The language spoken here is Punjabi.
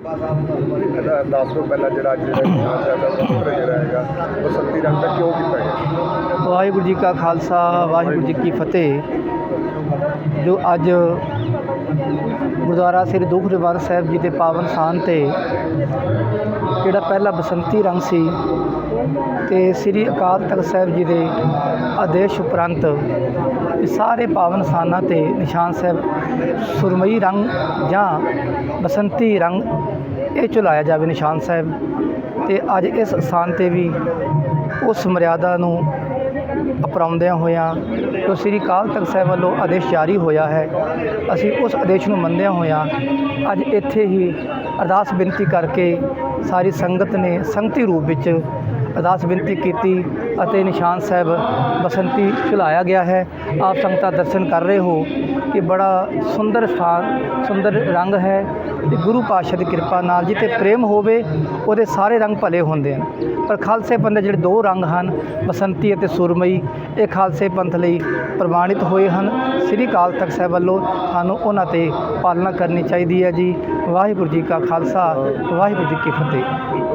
ਇਹਦਾ ਦੱਸ ਤੋਂ ਪਹਿਲਾਂ ਜਿਹੜਾ ਅੱਜ ਜਿਹੜਾ ਨਿਸ਼ਾਨ ਪੁੱਤਰ ਜਿਹੜਾ ਹੈਗਾ ਬਸੰਤੀ ਰੰਗ ਦਾ ਕਿਉਂ ਕੀਤਾ ਗਿਆ? ਵਾਹਿਗੁਰੂ ਜੀ ਕਾ ਖਾਲਸਾ, ਵਾਹਿਗੁਰੂ ਜੀ ਕੀ ਫਤਿਹ। ਜੋ ਅੱਜ ਗੁਰਦੁਆਰਾ ਸ੍ਰੀ ਦੁੱਖ ਨਿਵਾਰਨ ਸਾਹਿਬ ਜੀ ਦੇ ਪਾਵਨ ਸਥਾਨ ਤੇ ਜਿਹੜਾ ਪਹਿਲਾ ਬਸੰਤੀ ਰੰਗ ਸੀ ਤੇ ਸ੍ਰੀ ਅਕਾਲ ਤਖਤ ਸਾਹਿਬ ਜੀ ਦੇ ਆਦੇਸ਼ ਉਪਰੰਤ ਸਾਰੇ ਪਾਵਨ ਸਥਾਨਾਂ ਤੇ ਨਿਸ਼ਾਨ ਸਾਹਿਬ, ਸੁਰਮਈ ਰੰਗ ਜਾਂ ਬਸੰਤੀ ਰੰਗ ਇਹ ਚੁਲਾਇਆ ਜਾਵੇ ਨਿਸ਼ਾਨ ਸਾਹਿਬ। ਤੇ ਅੱਜ ਇਸ ਸਥਾਨ ਤੇ ਵੀ ਉਸ ਮਰਿਆਦਾ ਨੂੰ ਅਪਣਾਉਂਦਿਆਂ ਹੋਇਆਂ ਜੋ ਸ੍ਰੀ ਅਕਾਲ ਤਖਤ ਸਾਹਿਬ ਵੱਲੋਂ ਆਦੇਸ਼ ਜਾਰੀ ਹੋਇਆ ਹੈ, ਅਸੀਂ ਉਸ ਆਦੇਸ਼ ਨੂੰ ਮੰਨਦਿਆਂ ਹੋਇਆਂ ਅੱਜ ਇੱਥੇ ਹੀ ਅਰਦਾਸ ਬੇਨਤੀ ਕਰਕੇ ਸਾਰੀ ਸੰਗਤ ਨੇ ਸੰਗਤੀ ਰੂਪ ਵਿੱਚ ਅਰਦਾਸ ਬੇਨਤੀ ਕੀਤੀ ਅਤੇ ਨਿਸ਼ਾਨ ਸਾਹਿਬ ਬਸੰਤੀ ਝੁਲਾਇਆ ਗਿਆ ਹੈ। ਆਪ ਸੰਗਤਾਂ ਦਰਸ਼ਨ ਕਰ ਰਹੇ ਹੋ ਕਿ ਬੜਾ ਸੁੰਦਰ ਸਥਾਨ, ਸੁੰਦਰ ਰੰਗ ਹੈ ਤੇ ਗੁਰੂ ਪਾਤਸ਼ਾਹ ਦੀ ਕਿਰਪਾ ਨਾਲ ਜਿੱਥੇ ਪ੍ਰੇਮ ਹੋਵੇ, ਉਹਦੇ ਸਾਰੇ ਰੰਗ ਭਲੇ ਹੁੰਦੇ ਹਨ। ਪਰ ਖਾਲਸੇ ਪੰਥ ਦੇ ਜਿਹੜੇ ਦੋ ਰੰਗ ਹਨ, ਬਸੰਤੀ ਅਤੇ ਸੁਰਮਈ, ਇਹ ਖਾਲਸੇ ਪੰਥ ਲਈ ਪ੍ਰਮਾਣਿਤ ਹੋਏ ਹਨ। ਸ੍ਰੀ ਅਕਾਲ ਤਖਤ ਸਾਹਿਬ ਵੱਲੋਂ ਸਾਨੂੰ ਉਹਨਾਂ ਤੇ ਪਾਲਣਾ ਕਰਨੀ ਚਾਹੀਦੀ ਹੈ ਜੀ। ਵਾਹਿਗੁਰੂ ਜੀ ਕਾ ਖਾਲਸਾ, ਵਾਹਿਗੁਰੂ ਜੀ ਕੀ ਫਤਿਹ।